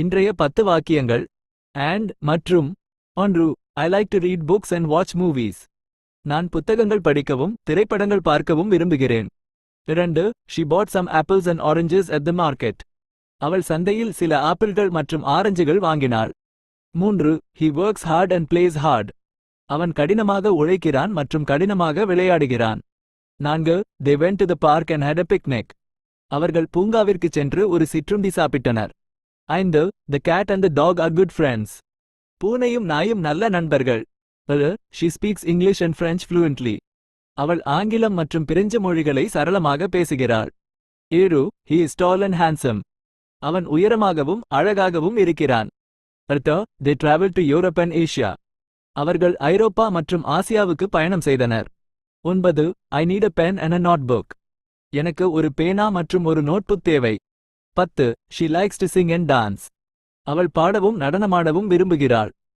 இன்றைய பத்து வாக்கியங்கள். அண்ட் மற்றும் ஒன்று I like to read books and watch movies நான் புத்தகங்கள் படிக்கவும் திரைப்படங்கள் பார்க்கவும் விரும்புகிறேன். இரண்டு she bought some apples and oranges at the market அவள் சந்தையில் சில ஆப்பிள்கள் மற்றும் ஆரஞ்சுகள் வாங்கினாள். மூன்று he works hard and plays hard அவன் கடினமாக உழைக்கிறான் மற்றும் கடினமாக விளையாடுகிறான். நான்கு they went to the park and had a picnic அவர்கள் பூங்காவிற்கு சென்று ஒரு சிற்றுண்டி சாப்பிட்டனர். ஐந்து the cat and the dog are good friends பூனையும் நாயும் நல்ல நண்பர்கள். She speaks English and French fluently அவள் ஆங்கிலம் மற்றும் பிரெஞ்சு மொழிகளை சரளமாக பேசுகிறாள். ஏழு he is tall and handsome அவன் உயரமாகவும் அழகாகவும் இருக்கிறான். அடுத்த they travel to Europe and Asia அவர்கள் ஐரோப்பா மற்றும் ஆசியாவுக்கு பயணம் செய்தனர். ஒன்பது I need a pen and a notebook எனக்கு ஒரு பேனா மற்றும் ஒரு நோட்புக் தேவை. பத்து she likes to sing and dance அவள் பாடவும் நடனமாடவும் விரும்புகிறாள்.